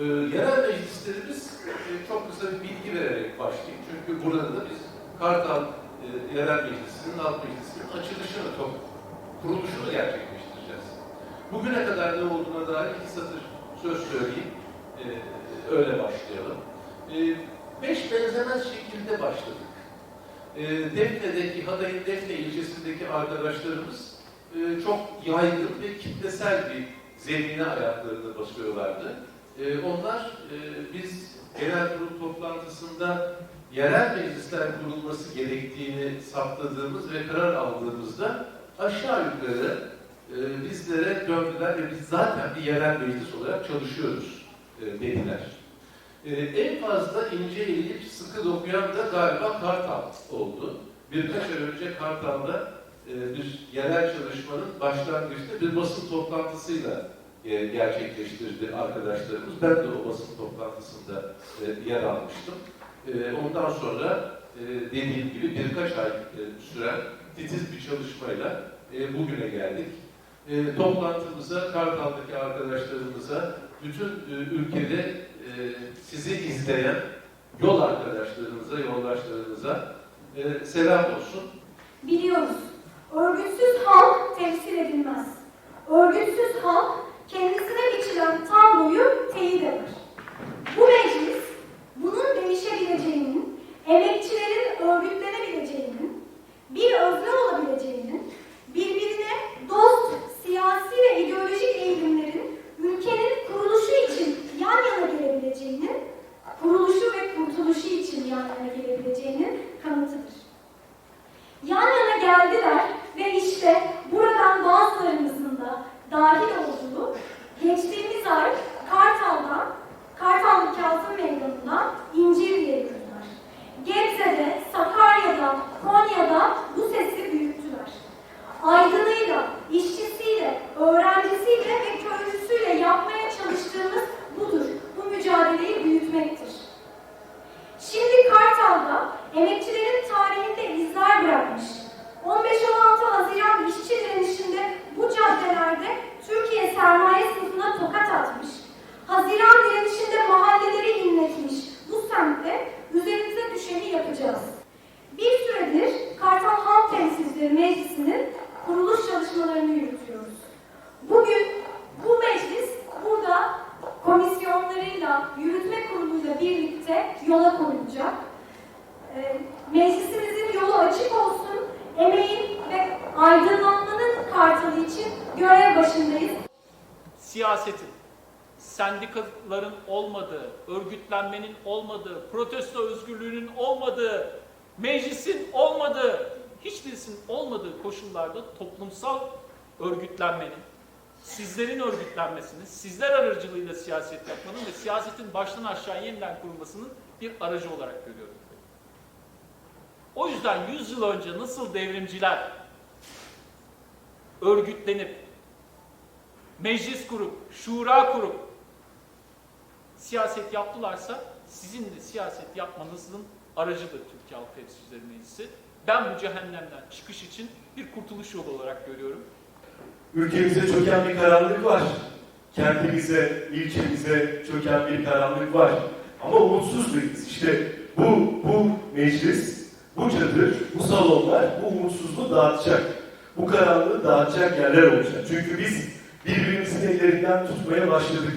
Ee, yerel meclislerimiz e, çok kısa bir bilgi vererek başlayayım. Çünkü burada da biz Kartal e, Yerel Meclisi'nin, Halk Meclisi'nin açılışını, top, kuruluşunu gerçekleştireceğiz. Bugüne kadar ne olduğuna dair iki satır söz söyleyeyim. Ee, öyle başlayalım. Ee, beş benzemez şekilde başladık. Ee, Defne'deki, Hatay'ın Defne ilçesindeki arkadaşlarımız e, çok yaygın ve kitlesel bir zemine ayaklarını basıyorlardı. Ee, onlar e, biz genel kurul toplantısında yerel meclisler kurulması gerektiğini saptadığımız ve karar aldığımızda aşağı yukarı e, bizlere döndüler ve biz zaten bir yerel meclis olarak çalışıyoruz e, dediler. En fazla ince eğilip sıkı dokuyan da galiba Kartal oldu. Birkaç ay önce Kartal'da e, bir yerel çalışmanın başlangıçta bir basın toplantısıyla e, gerçekleştirdi arkadaşlarımız. Ben de o basın toplantısında e, yer almıştım. E, ondan sonra dediğim gibi birkaç ay süren titiz bir çalışmayla e, bugüne geldik. E, toplantımıza, Kartal'daki arkadaşlarımıza, bütün ülkede sizi izleyen yol arkadaşlarımıza, yoldaşlarımıza e, selam olsun. Biliyoruz, örgütsüz halk temsil edilmez. Örgütsüz halk kendisine biçilen tabloyu teyit eder. Bu meclis, bunun değişebileceğinin, emekçilerin örgütlenebileceğinin, bir özne olabileceğinin, birbirine dost, siyasi ve ideolojik eğilimlerin ülkenin kuruluşu için yan yana gelebileceğinin, kuruluşu ve kurtuluşu için yan yana gelebileceğinin kanıtıdır. 자, yola koyulacak. Ee, Meclisimizin yolu açık olsun, emeğin ve aydınlanmanın kartalı için görev başındayız. siyasetin, sendikaların olmadığı, örgütlenmenin olmadığı, protesto özgürlüğünün olmadığı, meclisin olmadığı, hiçbirisinin olmadığı koşullarda toplumsal örgütlenmenin, sizlerin örgütlenmesinin, sizler aracılığıyla siyaset yapmanın ve siyasetin baştan aşağı yeniden kurulmasının bir aracı olarak görüyorum. O yüzden 100 yıl önce nasıl devrimciler örgütlenip meclis kurup, şura kurup siyaset yaptılarsa sizin de siyaset yapmanızın aracıdır Türkiye Halk Temsilcileri Meclisi. Ben bu cehennemden çıkış için bir kurtuluş yolu olarak görüyorum. Ülkemize çöken bir karanlık var. Kentimize, ilçemize çöken bir karanlık var. Ama umutsuz değiliz. İşte bu, bu meclis, bu çadır, bu salonlar bu umutsuzluğu dağıtacak. Bu karanlığı dağıtacak yerler olacak. Çünkü biz birbirimizin ellerinden tutmaya başladık.